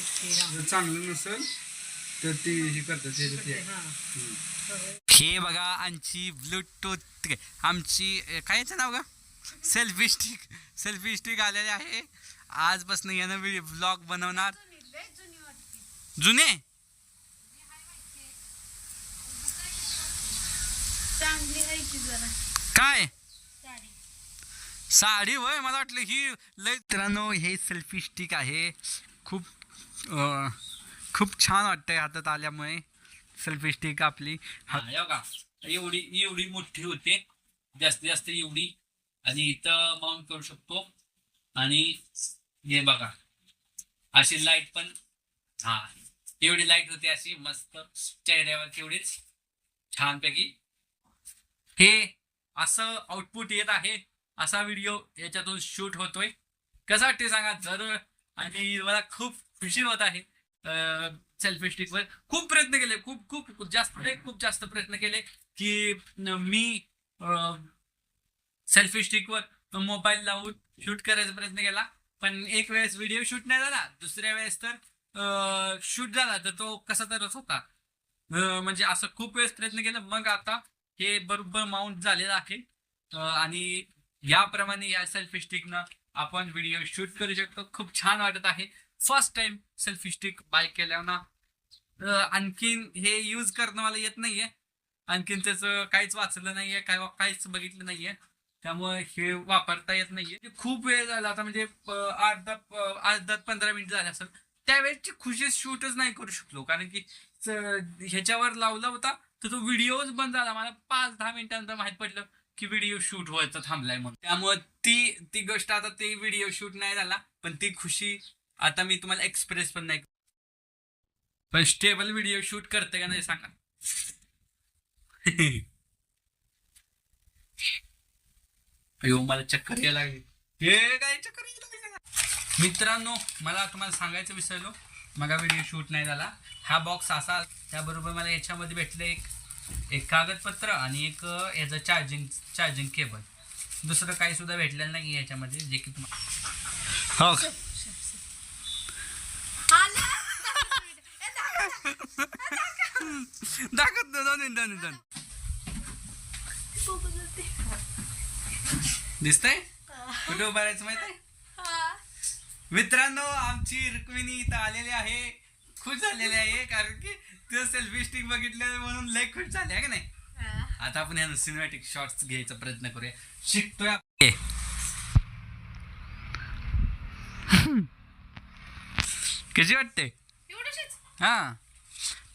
जर चांगलं नसेल तर ती हे करतात हे ते हे बघा आमची ब्लूटूथ आमची काय याचं नाव का सेल्फी स्टिक सेल्फी स्टिक आलेली आहे. आजपासून यानं ब्लॉग बनवणार. जुने? काय? साडी. साडी वय मला वाटलं ही लय मित्रांनो हे सेल्फी स्टिक आहे. खूप खूप छान वाटतंय हातात आल्यामुळे. सेल्फी स्टिक आपली. हा बघा. एवढी एवढी मोठी होते. जास्तीत जास्त एवढी. आणि इथं माउंट करू शकतो. आणि हे बघा. अशी लाइट पण. हा. एवढी लाइट होती अशी. मस्त. चेहऱ्यावर तेवढीच छानपैकी. हे असं आउटपुट येत आहे. असा व्हिडिओ याच्यातून शूट होतोय. कसं वाटते सांगा? जर आणि मला खूप खुशी होत आहे. सेल्फी स्टिकवर खूप प्रयत्न केले. खूप खूप जास्त खूप जास्त प्रयत्न केले की मी सेल्फी स्टिकवर मोबाईल लावून शूट करायचा प्रयत्न केला. पण एक वेळेस व्हिडिओ शूट नाही झाला. दुसऱ्या वेळेस तर शूट झाला. तर तो कसा तरच होता. म्हणजे असं खूप वेळेस प्रयत्न केला. मग आता हे बरोबर माउंट झालेलं आहे. आणि याप्रमाणे या सेल्फी स्टिकनं आपण व्हिडिओ शूट करू शकतो. खूप छान वाटत आहे. First time selfie stick buy केल्यानं ना आणखीन हे यूज करणं मला येत नाहीये. आणखीन त्याचं काहीच वाचलं नाहीये काय काहीच बघितलं नाहीये. त्यामुळे हे वापरता येत नाहीये. म्हणजे खूप वेळ झाला आता म्हणजे अर्धा अर्धा पंधरा मिनिट झाले असेल. त्यावेळेची खुशी शूटच नाही करू शकलो. कारण की ह्याच्यावर लावला होता तर तो व्हिडिओच बंद झाला. मला पाच दहा मिनिटांनंतर माहीत पडलं की व्हिडिओ शूट व्हायचा थांबलाय म्हणून. त्यामुळे ती ती गोष्ट आता ते व्हिडिओ शूट नाही झाला पण ती खुशी आता मी तुम्हाला एक्सप्रेस पण नाही पण स्टेबल व्हिडिओ शूट करते का नाही सांगा. अयो मला चक्कर यायला लागली. हे काय चक्कर यायला लागली? मित्रांनो मला तुम्हाला सांगायचं विसरलो. मला व्हिडिओ शूट नाही झाला. हा बॉक्स असा त्याबरोबर मला याच्यामध्ये भेटलं एक एक कागदपत्र आणि एक याचं चार्जिंग चार्जिंग केबल दुसरं काही सुद्धा भेटलेलं नाही याच्यामध्ये जे की तुम्हाला हो हो दाखवत दोन दोन दोन दिसतंय? कुठे उभं राहायचं माहीत आहे? मित्रांनो आमची रुक्मिणी इथं आलेली आहे. खुश झालेली आहे कारण की ते सेल्फी स्टिक बघितलं म्हणून लय खुश झाले आहे का नाही? आता आपण ह्या सिनेमॅटिक शॉर्ट्स घ्यायचा प्रयत्न करूया. शिकतोय आपण. कशी वाटते? हा.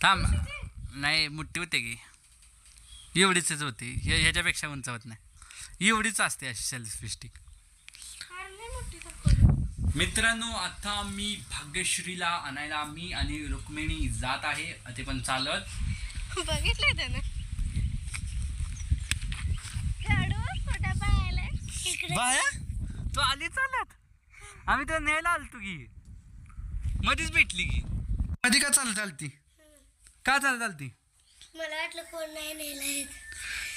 थांब. नाही मोठी होते की. एवढीच होती. हे- ह्याच्यापेक्षा उंच होत नाही. एवढीच असते अशी सेल्फी स्टिक फार लय मोठी दाखवली. मित्रांनो आता मी भाग्यश्रीला आणायला मी आणि रुक्मिणी जात आहे. ते पण चालत. बघितलंय त्यानं. बाया तू आली चालत. आम्ही तर न्यायला आलतो की. मध्येच भेटली की. कधी का चालत आलती? का चालत आलती? मला वाटलं कोण नाही नेलं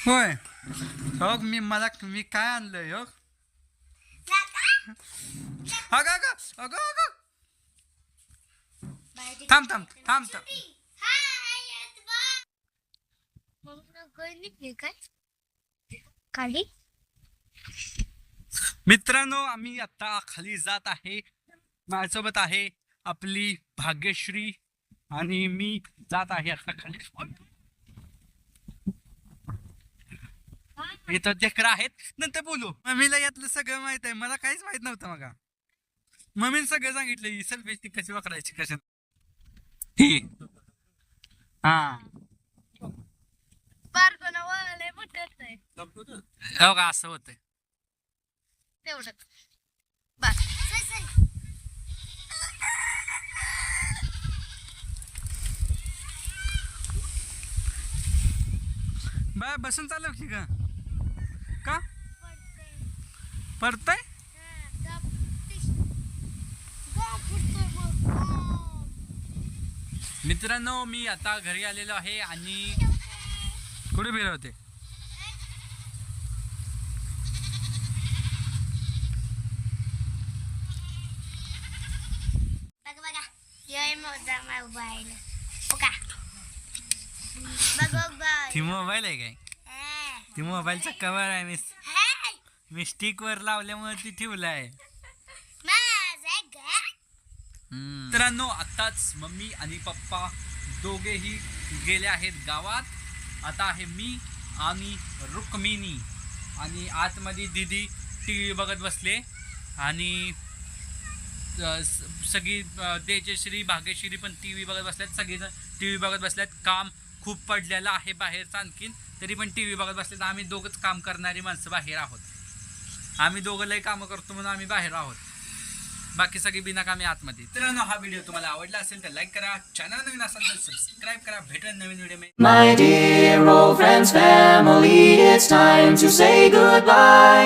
होय. हो मी मला मी काय आणलंय हो? अगं अगं अगं अगं. थांब थांब थांब थांब. खाली? मित्रांनो आम्ही आता खाली जात आहे. माझ्यासोबत आहे आपली भाग्यश्री. आणि मी जात आहे आता खाली. इथं जेकर आहेत. नंतर बोलू. मम्मीला यातलं सगळं माहीत आहे. मला काहीच माहीत नव्हतं मगा. मम्मीने सगळं सांगितलं. ही सेल्फी ती कशी वापरायची कशी ही. हा. हो का? असं होतंय. तेवढंच. बस. बाय बसून चालव की का का? पडतंय. मित्रांनो मी आता घरी आलेलो आहे आणि कुठे फिरवते? बघा बघा ये माझा मोबाईल हो का बघ बाय ती मोबाईल आहे काय? ती मोबाईलचा कवर आहे मी मी स्टिक वर लावल्यामुळे ती ठेवलाय. मित्रांनो आताच मम्मी आणि पप्पा दोघेही गेले आहेत गावात. आता आहे मी आणि रुक्मिणी. आणि आतमध्ये दिदी टी व्ही बघत बसले. आणि सगळी अ, तेजश्री भाग्यश्री पण टी व्ही बघत बसल्यात. सगळेजण टी व्ही बघत बसल्यात. काम खूप पडलेलं आहे बाहेरचं आणखीन. तरी पण टी व्ही बघत तर आम्ही दोघंच काम करणारी माणसं बाहेर आहोत. आम्ही दोघं लय कामं करतो म्हणून आम्ही बाहेर आहोत. बाकी सगळी बिनाकामी आतमध्ये. मित्रांनो हा व्हिडिओ तुम्हाला आवडला असेल तर लाईक करा. चॅनल नवीन असेल तर सबस्क्राईब करा. भेटेल नवीन video My dear old friends, family, it's time to say goodbye.